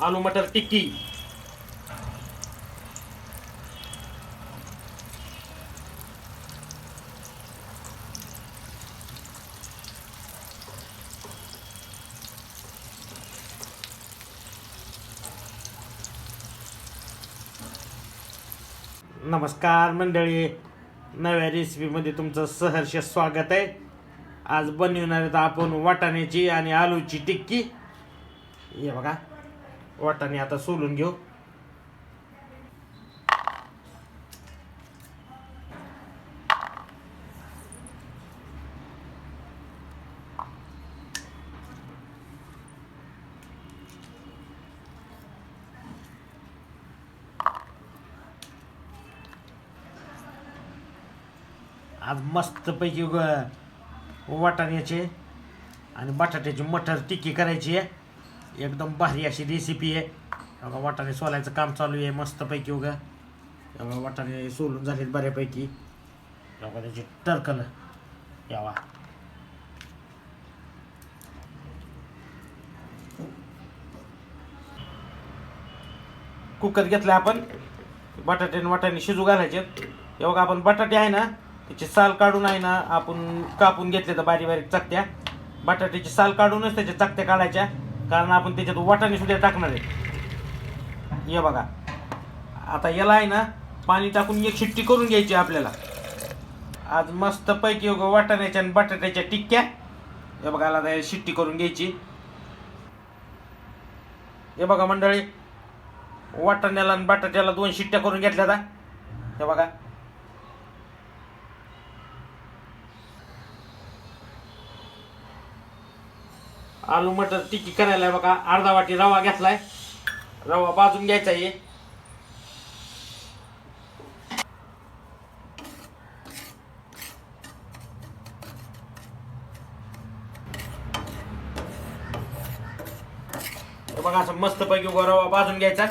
आलू मटर टिक्की. नमस्कार मंडळी. नव्या रेसिपीमध्ये तुमचं सहर्ष स्वागत आहे. आज बनविणार आहेत आपण वाटाण्याची आणि आलूची टिक्की. हे बघा. वाटाणे आता सोलून घेऊ. आज मस्तपैकी ग- वाटाण्याचे आणि बटाट्याची मटर टिक्की करायची आहे. एकदम भारी अशी रेसिपी आहे. बघा वाटाणे सोलायचं काम चालू आहे मस्तपैकी उगा. बघा वाटाणे सोलून झालेत बऱ्यापैकी. बघा त्याची टरकल. यावा कुकर घेतला आपण. बटाटे वाटाणे शिजू घालायचे. हे बघा आपण बटाटे आहे ना त्याची साल काढून आहे ना आपण कापून घेतले तर बारीक बारीक चकत्या. बटाट्याची साल काढूनच त्याच्या चकत्या काढायच्या. कारण आपण त्याच्यात वाटाणे सुद्धा टाकणार आहे. हे बघा. आता याला आहे ना पाणी टाकून एक शिट्टी करून घ्यायची आपल्याला. आज मस्त पैकी वाटाण्याच्या आणि बटाट्याच्या टिक्क्या. हे बघा आता शिट्टी करून घ्यायची. हे बघा मंडळी वाटाण्याला आणि बटाट्याला दोन शिट्ट्या करून घेतल्या आता. हे बघा. आलू मटर टिक्की करायला आहे बघा. अर्धा वाटी रवा घेतलाय. रवा भाजून घ्यायचा आहे. बघा असं मस्त पैकी रवा भाजून घ्यायचा.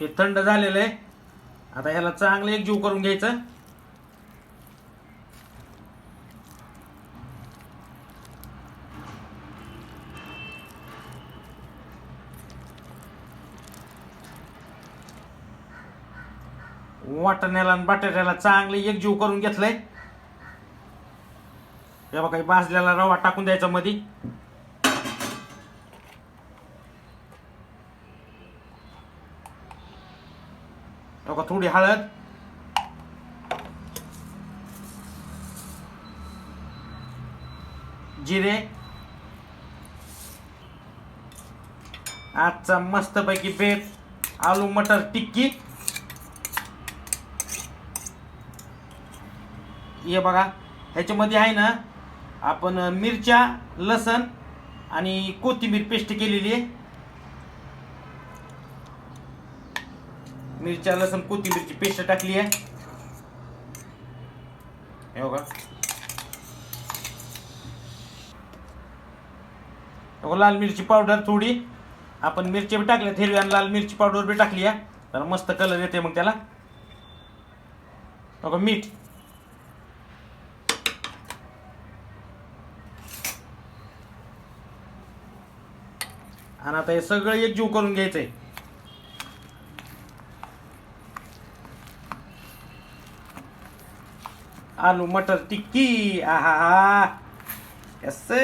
हे थंड झालेलं आहे. आता ह्याला चांगलं एक जीव करून घ्यायचं. वाटण्याला आणि बटाट्याला चांगले एक जीव करून घेतलंय. हे बघा हे भाजलेला रवा टाकून द्यायचा मध्ये हे बघा थोडी हळद जिरे आजचा मस्तपैकी बेत आलू मटर टिक्की हे बघा ह्याच्यामध्ये आहे ना आपण मिरच्या लसण आणि कोथिंबीर पेस्ट केलेली आहे मिरच्या लसूण कोथिंबीरची पेस्ट टाकली आहे. हे बघा. लाल मिरची पावडर थोडी. आपण मिरची बी टाकल्या हिरवी आणि लाल मिरची पावडर बी टाकली आहे. तर मस्त कलर येते मग त्याला. बघा मीठ. आणि आता हे सगळं एक जीव करून घ्यायचंय. आलू मटर टिक्की आहा हा. कसे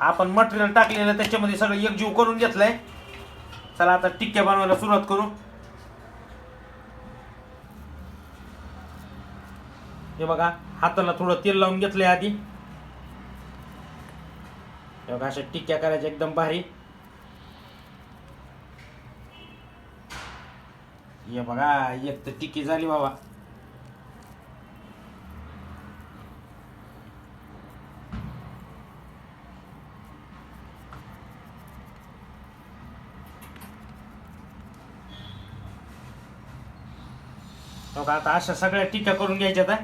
आपण मटेरियल टाकलेलं त्याच्यामध्ये सगळं एकजीव करून घेतलंय. चला आता टिक्क्या बनवायला सुरुवात करू. हे बघा हाताला थोडं तेल लावून घेतलंय आधी. तेव्हा अशा टिक्क्या करायच्या एकदम भारी. हे बघा एक तर टिक्की झाली बाबा. हो आता अशा सगळ्या टिक्या करून घ्यायच्या आता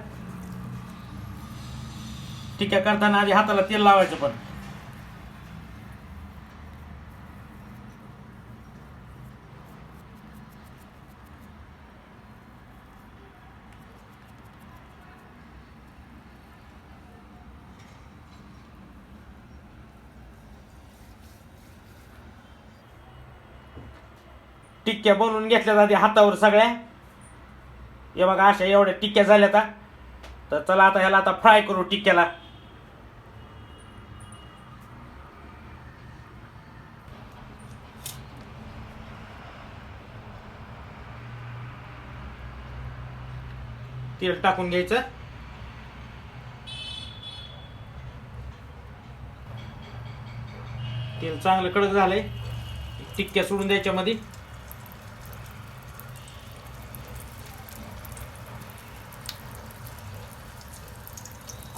टिक्या करताना आधी हाताला तेल लावायचं पण. टिक्क्या बनवून घेतल्या जाते हातावर सगळ्या. हे बघा अशा एवढ्या टिक्क्या झाल्या आता. तर चला आता ह्याला आता फ्राय करू टिक्क्याला. तेल टाकून घ्यायचं. तेल चांगलं कडक झालंय. टिक्क्या सोडून द्यायच्या मध्ये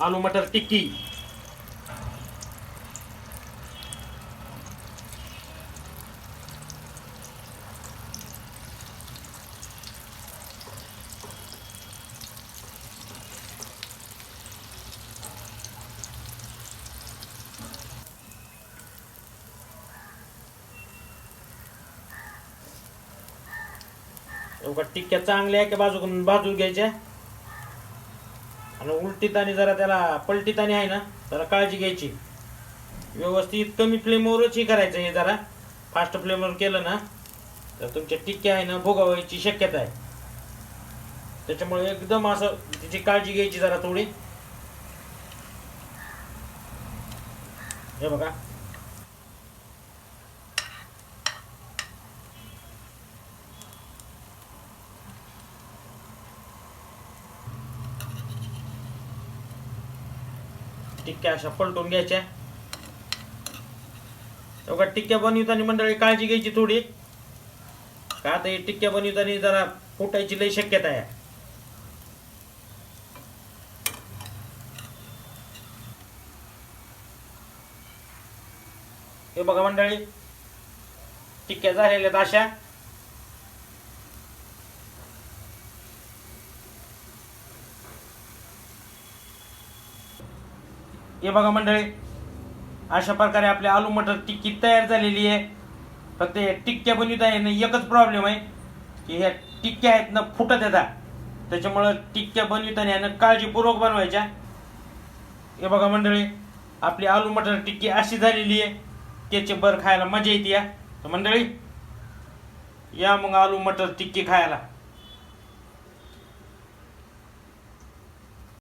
आलू मटर टिक्की। टिक्क्या चांगल्या एका बाजूकडून भाजून घ्यायच्या. आणि उलटीत आणि जरा त्याला पलटीत आणि आहे ना जरा काळजी घ्यायची. व्यवस्थित कमी फ्लेमवरच हे करायचं हे जरा. फास्ट फ्लेमवर केलं ना तर तुमच्या टिक्क्या आहे ना भोगावायची शक्यता आहे. त्याच्यामुळे एकदम असं तिची काळजी घ्यायची जरा थोडी. हे बघा. टिक्क्या अशा पलटून घ्यायच्या. तेव्हा टिक्क्या बनवताना मंडळी काळजी घ्यायची थोडी. का आता हे टिक्क्या बनवताना जरा फुटायची लई शक्यता आहे. हे बघा मंडळी टिक्क्या झालेल्या आहेत अशा. हे बघा मंडळी अशा प्रकारे आपली आलू मटर टिक्की तयार झालेली आहे. फक्त या टिक्क्या बनवित आहे ना एकच प्रॉब्लेम आहे की ह्या टिक्क्या आहेत ना फुटत येतात त्याच्यामुळं टिक्क्या बनविताना यानं काळजीपूर्वक बनवायच्या. हे बघा मंडळी आपली आलू मटर टिक्की अशी झालेली आहे त्याचे बर खायला मजा येते या. तर मंडळी या मग आलू मटर टिक्की खायला.